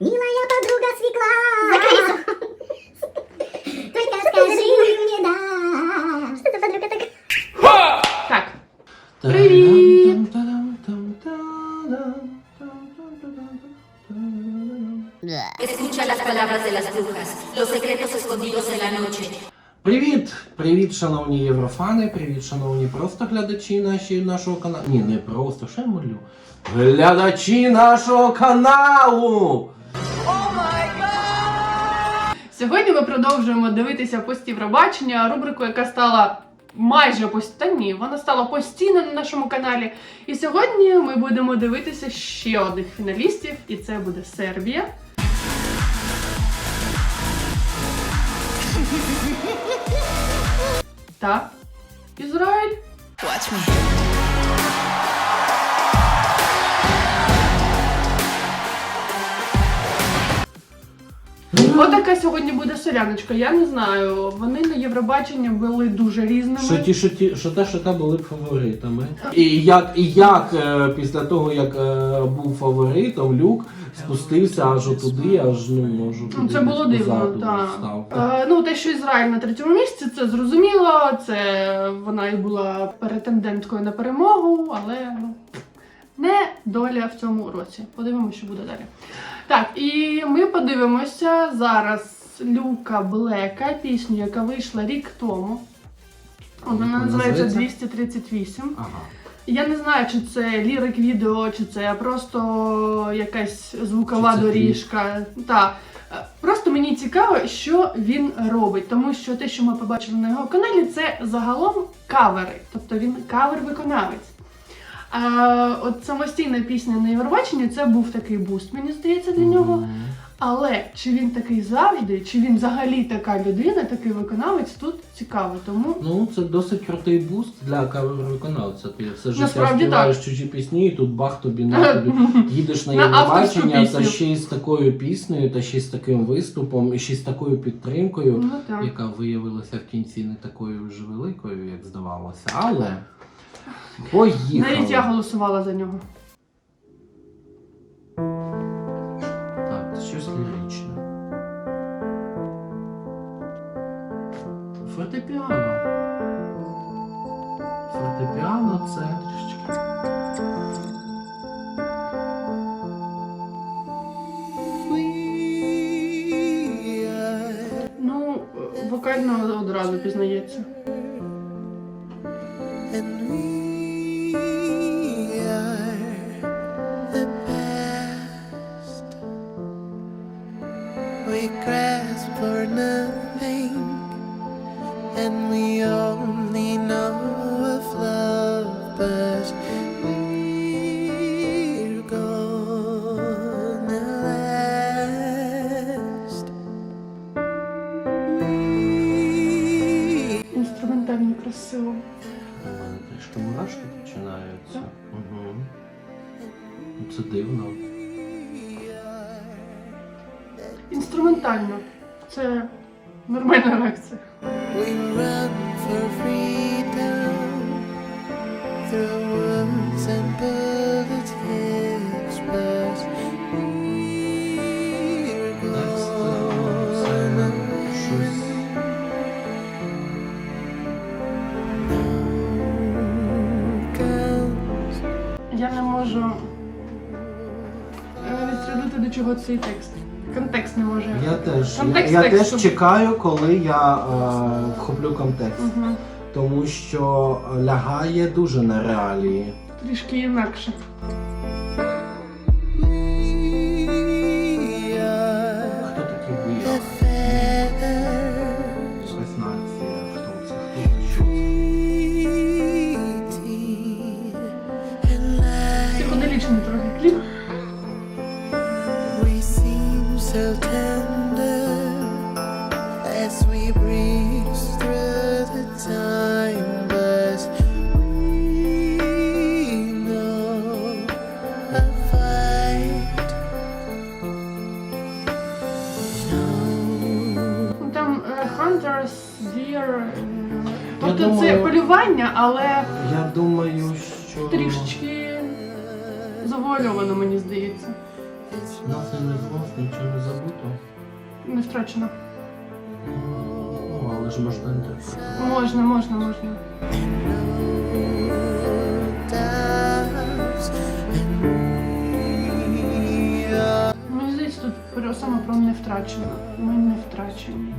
Милая подруга свекла. Только скажи мне да. Что за подруга такая? Так, Привіт! Escucha las palabras de las brujas, los secretos escondidos en la noche. Привіт! Привіт, шановні єврофани, привіт, шановні просто глядачі наші, нашого каналу. Ні, не просто, що я молю. Глядачі нашого каналу! Сьогодні ми продовжуємо дивитися пост Євробачення, рубрику, яка стала майже пост... Та ні, вона стала постійно на нашому каналі. І сьогодні ми будемо дивитися ще одних фіналістів, і це буде Сербія. Та Ізраїль. Отака сьогодні буде соляночка. Я не знаю. Вони на Євробаченні були дуже різними. Що ті, що ті, що те, що те були б фаворитами. І як, і як е, після того, як е, був фаворитом, Люк спустився аж туди, аж ну можу Ну, Це було дивно, так. Е, ну, те, що Ізраїль на третьому місці, це зрозуміло. Це вона і була претенденткою на перемогу, але ну, не доля в цьому році. Подивимося, що буде далі. Так, і ми подивимося зараз Люка Блека, пісню, яка вийшла рік тому. Вона називається називається? 238. Ага. Я не знаю, чи це лірик відео, чи це просто якась звукова це доріжка. Так. Просто мені цікаво, що він робить, тому що те, що ми побачили на його каналі, це загалом кавери, тобто він кавер-виконавець. А, от самостійна пісня на Євробаченні це був такий буст, мені здається, для нього. Але чи він такий завжди, чи він взагалі така людина, такий виконавець, тут цікаво. Тому Ну, це досить крутий буст для кавер-виконавця. Ти все життя Насправді співаєш чужі пісні, і тут бах тобі на тобі. Їдеш на На Євробачення, та ще й з такою піснею, та ще й з таким виступом, і ще й з такою підтримкою, ну яка виявилася в кінці не такою вже великою, як здавалося. Але поїхали. Навіть я голосувала за нього. Так, щось ліричне. Фортепіано. Фортепіано це. Ну, вокально одразу пізнається. Інструментально красиво. У мурашки починаються. Угу. Це дивно. Інструментально. Це нормальна реакція. Цей текст. Контекст не може. Я теж, я, Контекст я тексту. теж чекаю, коли я е, вхоплю контекст. Угу. Тому що лягає дуже на реалії. Трішки інакше. Але Я думаю, що трішечки завуальовано, мені здається. Nothing is lost, нічого втрачена. Ну, але ж можна інтерпретувати. Можна, можна, можна. Мені здається, тут про- саме про не втрачено. Ми не втрачені.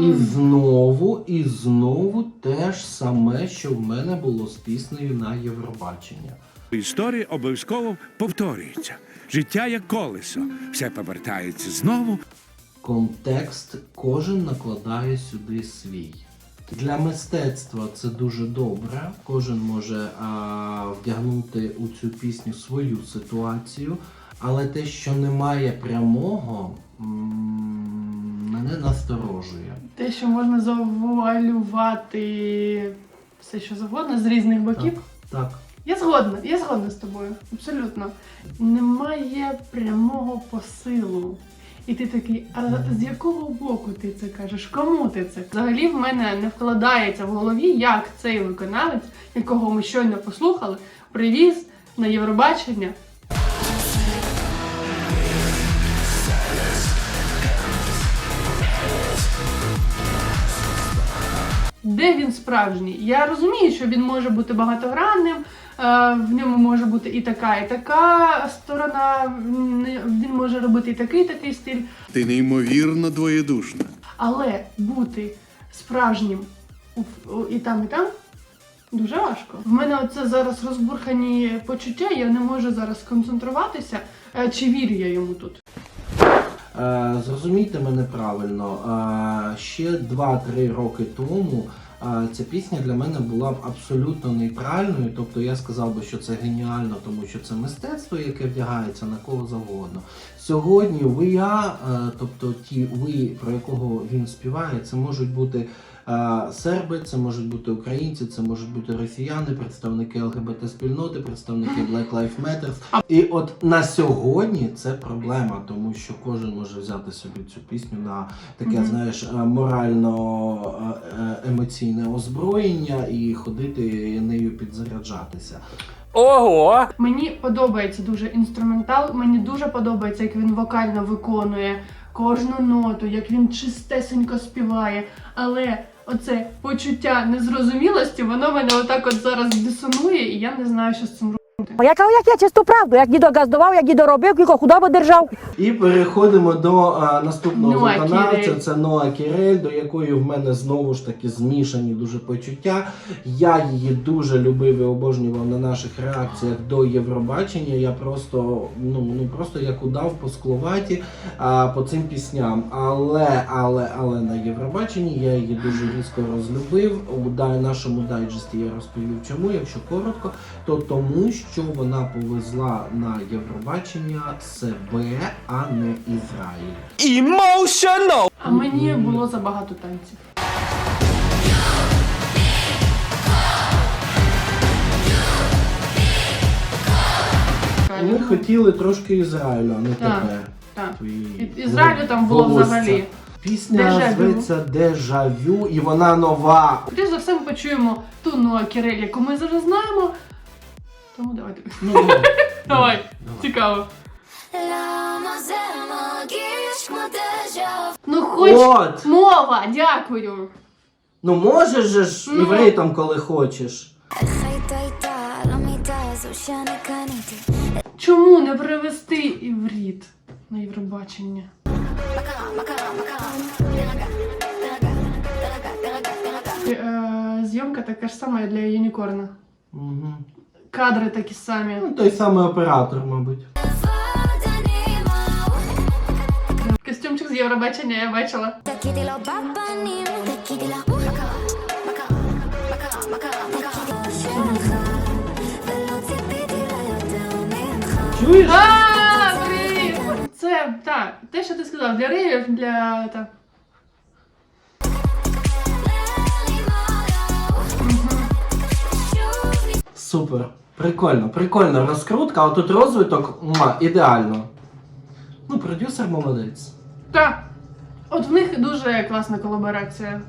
І знову, і знову те ж саме, що в мене було з піснею на Євробачення. Історія обов'язково повторюється. Життя як колесо, все повертається знову. Контекст кожен накладає сюди свій. Для мистецтва це дуже добре. Кожен може а, вдягнути у цю пісню свою ситуацію, але те, що немає прямого, м, мене насторожує. Те, що можна завуалювати все, що завгодно з різних боків. Так. Я згодна, я згодна з тобою. Абсолютно. Немає прямого посилу. І ти такий, а з якого боку ти це кажеш? Кому ти це? Взагалі в мене не вкладається в голові, як цей виконавець, якого ми щойно послухали, привіз на Євробачення. Де він справжній? Я розумію, що він може бути багатогранним, е, в ньому може бути і така, і така сторона, він може робити і такий, і такий стиль. Ти неймовірно двоєдушна. Але бути справжнім і там, і там дуже важко. В мене оце зараз розбурхані почуття, я не можу зараз сконцентруватися, е, чи вірю я йому тут. Е, Зрозумійте мене правильно. е, Ще 2-3 роки тому ця пісня для мене була б абсолютно нейтральною. Тобто я сказав би, що це геніально, тому що це мистецтво, яке вдягається на кого завгодно. Сьогодні ви я, е, тобто ті ви, про якого він співає, це можуть бути. Серби, це можуть бути українці, це можуть бути росіяни, представники ЛГБТ спільноти, представники Black Lives Matter. І от на сьогодні це проблема, тому що кожен може взяти собі цю пісню на таке, знаєш, е, морально е, е, емоційне озброєння і ходити нею підзаряджатися. Ого! Мені подобається дуже інструментал. Мені дуже подобається, як він вокально виконує кожну ноту, як він чистесенько співає. Але оце почуття незрозумілості, воно мене отак от зараз дисонує, і я не знаю, що з цим робити. Бо я кажу, як я чисту правду, як дідо газдував, як дідо робив, кілько худобу держав. І переходимо до е, наступного Ноа виконавця. Кірель. Це Ноа Кірель, до якої в мене знову ж таки змішані дуже почуття. Я її дуже любив і обожнював на наших реакціях до Євробачення. Я просто ну, ну просто як удав по скловаті а, по цим пісням. Але, але, але на Євробаченні я її дуже різко розлюбив. У нашому дайджесті я розповів чому, якщо коротко, то тому, що вона повезла на Євробачення себе, а не Ізраїль. А мені було забагато танців. Ми хотіли трошки Ізраїлю, а не Так. тебе. Так. Твої І- Ізраїлю там було волосся. взагалі. Пісня Дежавю. зветься Дежавю, і вона нова. Скоріше за все, ми почуємо ту Ноа Кірель, яку ми вже знаємо. Тому давай тобі. Ну, давай. давай. Цікаво. Ну хоч От. мова, дякую. Ну можеш же ж Ну. івритом, коли хочеш. Чому не привезти івріт на Євробачення? Е, е, зйомка така ж сама для Юнікорна. Угу. Кадри такі самі. Ну, той самий оператор, мабуть. Костюмчик з Євробачення я бачила. Чуєш? Це так, те, що ти сказав, для рилів, для так. Супер. Прикольно, прикольно, розкрутка, а тут розвиток муа, ідеально. Ну, продюсер молодець. Так. От в них дуже класна колаборація.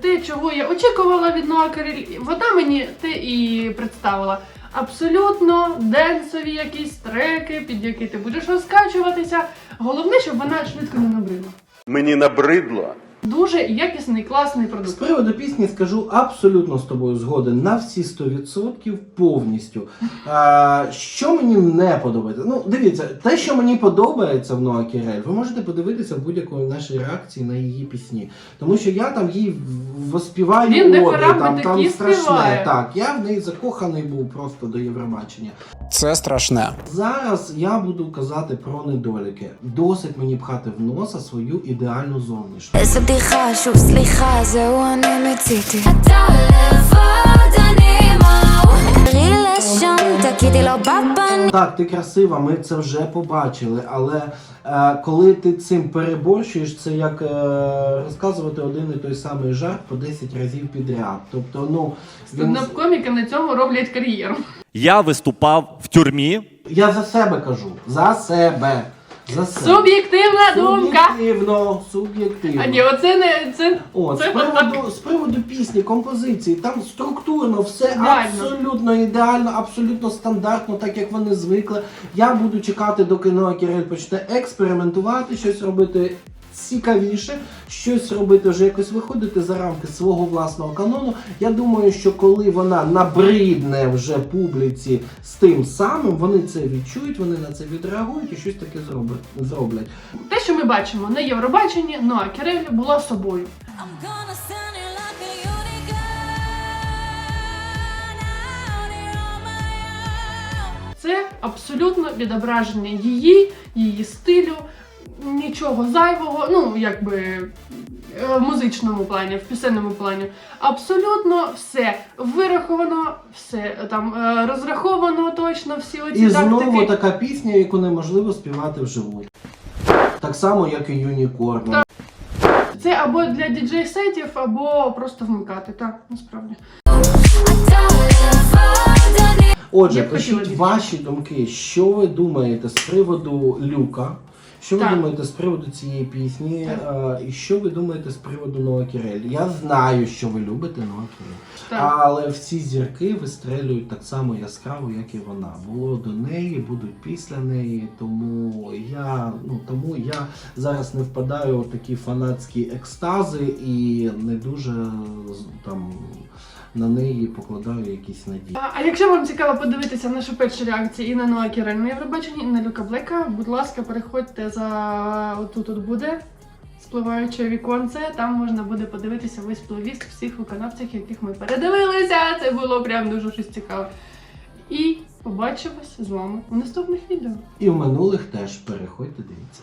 Те, чого я очікувала від Ноакаріль, вона мені те і представила. Абсолютно денсові якісь треки, під які ти будеш розкачуватися. Головне, щоб вона швидко не набрила. Мені набридло. Дуже якісний, класний продукт. З приводу пісні скажу абсолютно з тобою згоден на всі 100% повністю. А, що мені не подобається? Ну, дивіться, те, що мені подобається в Ноа Кірель, ви можете подивитися в будь-якої нашій реакції на її пісні. Тому що я там їй в- воспіваю Він оди, там, там страшне. співає. Так, я в неї закоханий був просто до Євробачення. Це страшне. Зараз я буду казати про недоліки. Досить мені пхати в носа свою ідеальну зовнішність. איזה בדיחה, שוב סליחה, זהו אני מיציתי. אתה לבד, אני מהו. תראי לשם, תגידי לו בפנים. Так, ти красива, ми це вже побачили, але е, коли ти цим переборщуєш, це як е, розказувати один і той самий жарт по 10 разів підряд. Тобто, ну він... Стендап-коміки на цьому роблять кар'єру. Я виступав в тюрмі. я за себе кажу. За себе. За. Суб'єктивна думка. Суб'єктивно, суб'єктивно. А ні, оце не це. О, це з приводу, з приводу пісні, композиції, там структурно все Ідеально. абсолютно ідеально, абсолютно стандартно, так як вони звикли. Я буду чекати, доки Ноа Кірель почне експериментувати, щось робити цікавіше, щось робити вже якось виходити за рамки свого власного канону. Я думаю, що коли вона набридне вже публіці з тим самим, вони це відчують, вони на це відреагують і щось таке зроблять. зроблять. Те, що ми бачимо на Євробаченні, Ноа Кірель була собою. Це абсолютно відображення її, її стилю, нічого зайвого, ну, якби е, в музичному плані, в пісенному плані. Абсолютно все вираховано, все е, там е, розраховано точно, всі оці І тактики. знову така пісня, яку неможливо співати вживу. Так само, як і Юнікорн. Це або для діджей-сетів, або просто вмикати, так, насправді. Отже, пишіть ваші думки, що ви думаєте з приводу люка. Що ви Так. думаєте з приводу цієї пісні? е, і що ви думаєте з приводу Ноа Кірель? Я знаю, що ви любите Ноа Кірель. Так. Але всі зірки вистрелюють так само яскраво, як і вона. Було до неї, будуть після неї. Тому я, ну тому я зараз не впадаю в такі фанатські екстази і не дуже з- там на неї покладаю якісь надії. А, а якщо вам цікаво подивитися наші перші реакції і на Ноа Кірель на Євробаченні, і на Люка Блека, будь ласка, переходьте за отут от буде спливаюче віконце. Там можна буде подивитися весь плейліст всіх виконавців, яких ми передивилися. Це було прям дуже щось цікаве. І побачимось з вами у наступних відео. І в минулих теж переходьте, дивіться.